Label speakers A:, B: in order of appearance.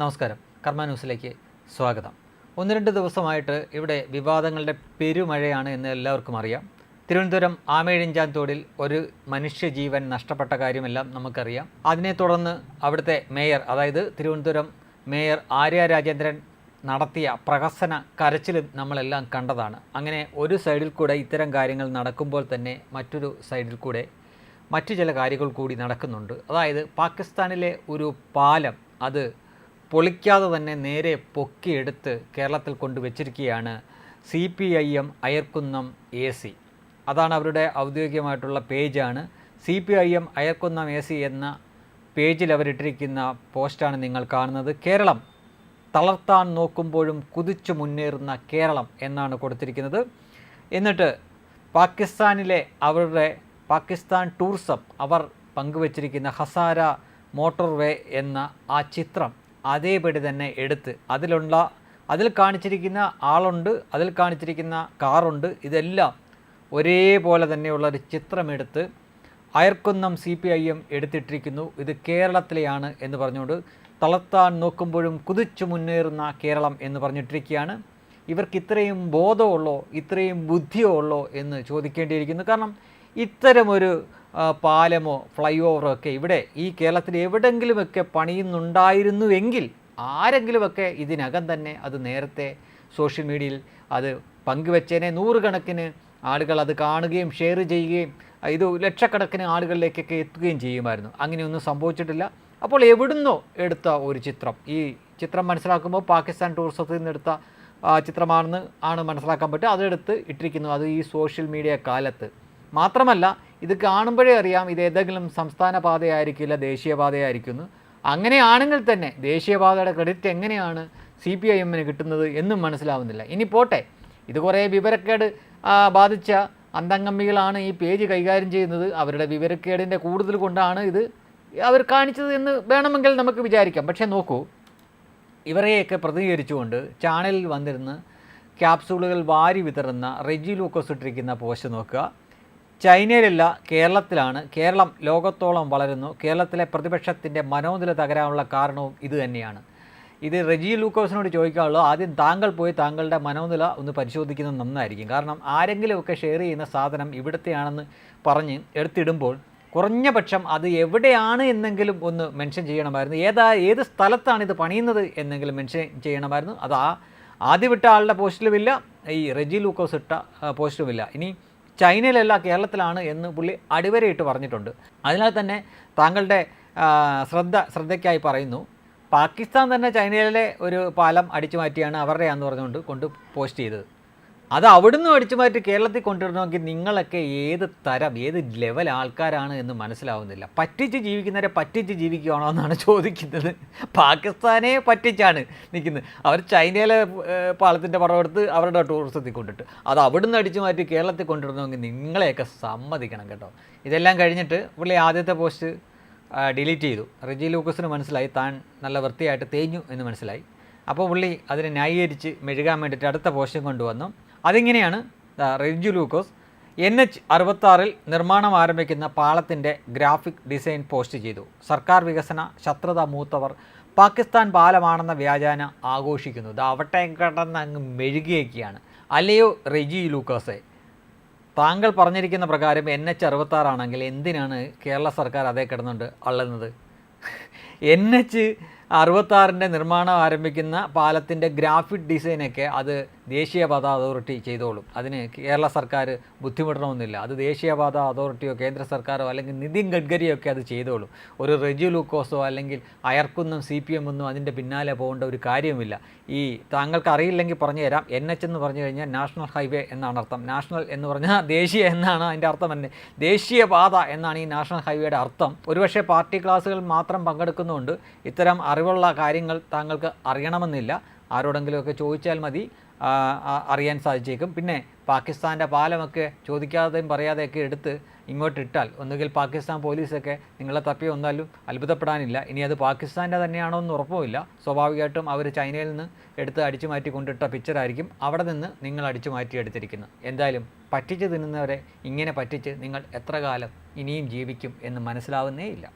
A: നമസ്കാരം. കർമ്മ ന്യൂസിലേക്ക് സ്വാഗതം. ഒന്ന് രണ്ട് ദിവസമായിട്ട് ഇവിടെ വിവാദങ്ങളുടെ പെരുമഴയാണ് എന്ന് എല്ലാവർക്കും അറിയാം. തിരുവനന്തപുരം ആമേഴിഞ്ചാൻ തോടിൽ ഒരു മനുഷ്യജീവൻ നഷ്ടപ്പെട്ട കാര്യമെല്ലാം നമുക്കറിയാം. അതിനെ തുടർന്ന് അവിടുത്തെ മേയർ അതായത് തിരുവനന്തപുരം മേയർ ആര്യ രാജേന്ദ്രൻ നടത്തിയ പ്രഹസന കരച്ചിലും നമ്മളെല്ലാം കണ്ടതാണ്. അങ്ങനെ ഒരു സൈഡിൽ കൂടെ ഇത്തരം കാര്യങ്ങൾ നടക്കുമ്പോൾ തന്നെ മറ്റൊരു സൈഡിൽ കൂടെ മറ്റു ചില കാര്യങ്ങൾ കൂടി നടക്കുന്നുണ്ട്. അതായത് പാകിസ്ഥാനിലെ ഒരു പാലം അത് പൊളിക്കാതെ തന്നെ നേരെ പൊക്കിയെടുത്ത് കേരളത്തിൽ കൊണ്ടുവച്ചിരിക്കുകയാണ് C P I M Ayarkunnam A C. അതാണ് അവരുടെ ഔദ്യോഗികമായിട്ടുള്ള പേജാണ്. C P I M Ayarkunnam A C എന്ന പേജിൽ അവരിട്ടിരിക്കുന്ന പോസ്റ്റാണ് നിങ്ങൾ കാണുന്നത്. കേരളം തളർത്താൻ നോക്കുമ്പോഴും കുതിച്ചു മുന്നേറുന്ന കേരളം എന്നാണ് കൊടുത്തിരിക്കുന്നത്. എന്നിട്ട് പാകിസ്ഥാനിലെ അവരുടെ പാകിസ്ഥാൻ ടൂറിസം അവർ പങ്കുവച്ചിരിക്കുന്ന ഹസാര മോട്ടോർവേ എന്ന ആ ചിത്രം അതേപടി തന്നെ എടുത്ത് അതിലുള്ള അതിൽ കാണിച്ചിരിക്കുന്ന ആളുണ്ട് അതിൽ കാണിച്ചിരിക്കുന്ന കാറുണ്ട് ഇതെല്ലാം ഒരേപോലെ തന്നെയുള്ള ഒരു ചിത്രമെടുത്ത് Ayarkunnam C P I M എടുത്തിട്ടിരിക്കുന്നു. ഇത് കേരളത്തിലെയാണ് എന്ന് പറഞ്ഞുകൊണ്ട് തളർത്താൻ നോക്കുമ്പോഴും കുതിച്ചു മുന്നേറുന്ന കേരളം എന്ന് പറഞ്ഞിട്ടിരിക്കുകയാണ്. ഇവർക്ക് ഇത്രയും ബോധമുള്ളോ ഇത്രയും ബുദ്ധിയോ ഉള്ളോ എന്ന് ചോദിക്കേണ്ടിയിരിക്കുന്നു. കാരണം ഇത്തരമൊരു പാലമോ ഫ്ലൈ ഓവറോ ഒക്കെ ഇവിടെ ഈ കേരളത്തിൽ എവിടെങ്കിലുമൊക്കെ പണിയുന്നുണ്ടായിരുന്നുവെങ്കിൽ ആരെങ്കിലുമൊക്കെ ഇതിനകം തന്നെ അത് നേരത്തെ സോഷ്യൽ മീഡിയയിൽ അത് പങ്കുവച്ചേനെ നൂറുകണക്കിന് ആളുകൾ അത് കാണുകയും ഷെയർ ചെയ്യുകയും ഇത് ലക്ഷക്കണക്കിന് ആളുകളിലേക്കൊക്കെ എത്തുകയും ചെയ്യുമായിരുന്നു. അങ്ങനെയൊന്നും സംഭവിച്ചിട്ടില്ല. അപ്പോൾ എവിടുന്നോ എടുത്ത ഒരു ചിത്രം. ഈ ചിത്രം മനസ്സിലാക്കുമ്പോൾ പാകിസ്ഥാൻ ടൂറിസത്തിൽ നിന്നെടുത്ത ചിത്രമാണെന്ന് ആണ് മനസ്സിലാക്കാൻ പറ്റുക. അതെടുത്ത് ഇട്ടിരിക്കുന്നു. അത് ഈ സോഷ്യൽ മീഡിയ കാലത്ത്. മാത്രമല്ല ഇത് കാണുമ്പോഴേ അറിയാം ഇത് ഏതെങ്കിലും സംസ്ഥാന പാതയായിരിക്കില്ല ദേശീയപാതയായിരിക്കുന്നു അങ്ങനെയാണെങ്കിൽ തന്നെ ദേശീയപാതയുടെ ക്രെഡിറ്റ് എങ്ങനെയാണ് സി പി ഐ എമ്മിന് കിട്ടുന്നത് എന്നും മനസ്സിലാവുന്നില്ല. ഇനി പോട്ടെ. ഇത് കുറേ വിവരക്കേട് ബാധിച്ച അന്തംഗമ്മികളാണ് ഈ പേജ് കൈകാര്യം ചെയ്യുന്നത്. അവരുടെ വിവരക്കേടിന്റെ കൂടുതൽ കൊണ്ടാണ് ഇത് അവർ കാണിച്ചത് എന്ന് വേണമെങ്കിൽ നമുക്ക് വിചാരിക്കാം. പക്ഷേ നോക്കൂ ഇവരെയൊക്കെ പ്രതികരിച്ചുകൊണ്ട് ചാനലിൽ വന്നിരുന്ന് ക്യാപ്സൂളുകൾ വാരി വിതറുന്ന റെജി ലൂക്കോസ് ഇട്ടിരിക്കുന്ന പോസ്റ്റ് നോക്കുക. ചൈനയിലല്ല കേരളത്തിലാണ്. കേരളം ലോകത്തോളം വളരുന്നു. കേരളത്തിലെ പ്രതിപക്ഷത്തിന്റെ മനോനില തകരാനുള്ള കാരണവും ഇത് തന്നെയാണ്. ഇത് റെജി ലൂക്കോസിനോട് ചോദിക്കാനുള്ളത് ആദ്യം താങ്കൾ പോയി താങ്കളുടെ മനോനില ഒന്ന് പരിശോധിക്കുന്നത് നന്നായിരിക്കും. കാരണം ആരെങ്കിലുമൊക്കെ ഷെയർ ചെയ്യുന്ന സാധനം ഇവിടുത്തെയാണെന്ന് പറഞ്ഞ് എടുത്തിടുമ്പോൾ കുറഞ്ഞ പക്ഷം അത് എവിടെയാണ് എന്നെങ്കിലും ഒന്ന് മെൻഷൻ ചെയ്യണമായിരുന്നു. ഏതാ ഏത് സ്ഥലത്താണ് ഇത് പണിയുന്നത് എന്നെങ്കിലും മെൻഷൻ ചെയ്യണമായിരുന്നു. അത് ആ ആദ്യം വിട്ട ആളുടെ പോസ്റ്റിലുമില്ല ഈ റെജി ലൂക്കോസ് ഇട്ട പോസ്റ്റിലുമില്ല ഇനി ചൈനയിലല്ല കേരളത്തിലാണ് എന്ന് പുള്ളി അടിവരയിട്ട് പറഞ്ഞിട്ടുണ്ട്. അതിനാൽ തന്നെ താങ്കളുടെ ശ്രദ്ധ ശ്രദ്ധയ്ക്കായി പറയുന്നു. പാകിസ്ഥാൻ തന്നെ ചൈനയിലെ ഒരു പാലം അടിച്ചു മാറ്റിയാണ് അവരുടെയാന്ന് പറഞ്ഞുകൊണ്ട് കൊണ്ട് പോസ്റ്റ് ചെയ്തത്. അത് അവിടുന്ന് അടിച്ചു മാറ്റി കേരളത്തിൽ കൊണ്ടുവരണമെങ്കിൽ നിങ്ങളൊക്കെ ഏത് തരം ഏത് ലെവൽ ആൾക്കാരാണ് എന്ന് മനസ്സിലാവുന്നില്ല. പറ്റിച്ച് ജീവിക്കുന്നവരെ പറ്റിച്ച് ജീവിക്കുകയാണോ എന്നാണ് ചോദിക്കുന്നത്. പാകിസ്ഥാനെ പറ്റിച്ചാണ് നിൽക്കുന്നത്. അവർ ചൈനയിലെ പാളത്തിന്റെ പടം എടുത്ത് അവരുടെ ടൂറിസത്തിൽ കൊണ്ടിട്ട്. അത് അവിടുന്ന് അടിച്ചു മാറ്റി കേരളത്തിൽ കൊണ്ടുവരണമെങ്കിൽ നിങ്ങളെയൊക്കെ സമ്മതിക്കണം കേട്ടോ. ഇതെല്ലാം കഴിഞ്ഞിട്ട് പുള്ളി ആദ്യത്തെ പോസ്റ്റ് ഡിലീറ്റ് ചെയ്തു. റിജി ലൂക്കസിന് മനസ്സിലായി. താൻ നല്ല വൃത്തിയായിട്ട് തേഞ്ഞു എന്ന് മനസ്സിലായി. അപ്പോൾ പുള്ളി അതിനെ ന്യായീകരിച്ച് മെഴുകാൻ വേണ്ടിയിട്ട് അടുത്ത പോസ്റ്റും കൊണ്ടുവന്നു. അതിങ്ങനെയാണ്? റെജി ലൂക്കോസ് എൻ എച്ച് അറുപത്താറിൽ നിർമ്മാണം ആരംഭിക്കുന്ന പാളത്തിന്റെ ഗ്രാഫിക് ഡിസൈൻ പോസ്റ്റ് ചെയ്തു. സർക്കാർ വികസന ശത്രുത മൂത്തവർ പാകിസ്ഥാൻ പാലമാണെന്ന വ്യാജാന ആഘോഷിക്കുന്നു. അവിടെ കിടന്ന് അങ്ങ് മെഴുകിയൊക്കെയാണ് അല്ലയോ റെജി ലൂക്കോസെ? താങ്കൾ പറഞ്ഞിരിക്കുന്ന പ്രകാരം എൻ എച്ച് അറുപത്താറാണെങ്കിൽ എന്തിനാണ് കേരള സർക്കാർ അതേ കിടന്നുണ്ട് അള്ളുന്നത്? എൻ എച്ച് അറുപത്താറിന്റെ നിർമ്മാണം ആരംഭിക്കുന്ന പാലത്തിന്റെ ഗ്രാഫിക് ഡിസൈനൊക്കെ അത് ദേശീയപാത അതോറിറ്റി ചെയ്തോളും. അതിന് കേരള സർക്കാർ ബുദ്ധിമുട്ടണമെന്നില്ല. അത് ദേശീയപാത അതോറിറ്റിയോ കേന്ദ്ര സർക്കാരോ അല്ലെങ്കിൽ നിതിൻ ഗഡ്കരിയോ ഒക്കെ അത് ചെയ്തോളും. ഒരു റെജു ലൂക്കോസോ അല്ലെങ്കിൽ അയർക്കുന്നും സി പി എം ഒന്നും അതിന്റെ പിന്നാലെ പോകേണ്ട ഒരു കാര്യവുമില്ല. ഈ താങ്കൾക്ക് അറിയില്ലെങ്കിൽ പറഞ്ഞു തരാം. എൻ എച്ച് എന്ന് പറഞ്ഞു കഴിഞ്ഞാൽ നാഷണൽ ഹൈവേ എന്നാണ് അർത്ഥം. നാഷണൽ എന്ന് പറഞ്ഞാൽ ദേശീയ എന്നാണ് അതിന്റെ അർത്ഥം തന്നെ. ദേശീയപാത എന്നാണ് ഈ നാഷണൽ ഹൈവേയുടെ അർത്ഥം. ഒരുപക്ഷെ പാർട്ടി ക്ലാസ്സുകൾ മാത്രം പങ്കെടുക്കുന്നുണ്ട് ഇത്തരം അറിവുള്ള കാര്യങ്ങൾ താങ്കൾക്ക് അറിയണമെന്നില്ല. ആരോടെങ്കിലുമൊക്കെ ചോദിച്ചാൽ മതി. അറിയാൻ സാധിച്ചേക്കും. പിന്നെ പാകിസ്ഥാന്റെ പാലമൊക്കെ ചോദിക്കാതെയും പറയാതെയൊക്കെ എടുത്ത് ഇങ്ങോട്ടിട്ടാൽ ഒന്നുകിൽ പാകിസ്ഥാൻ പോലീസൊക്കെ നിങ്ങളെ തപ്പി വന്നാലും അത്ഭുതപ്പെടാനില്ല. ഇനി അത് പാകിസ്ഥാന്റെ തന്നെയാണോ എന്ന് ഉറപ്പുമില്ല. സ്വാഭാവികമായിട്ടും അവർ ചൈനയിൽ നിന്ന് എടുത്ത് അടിച്ചു മാറ്റി കൊണ്ടിട്ട പിക്ചറായിരിക്കും അവിടെ നിന്ന് നിങ്ങൾ അടിച്ചു മാറ്റി എടുത്തിരിക്കുന്നത്. എന്തായാലും പറ്റിച്ച് തിന്നുന്നവരെ ഇങ്ങനെ പറ്റിച്ച് നിങ്ങൾ എത്ര കാലം ഇനിയും ജീവിക്കും എന്ന് മനസ്സിലാവുന്നേ ഇല്ല.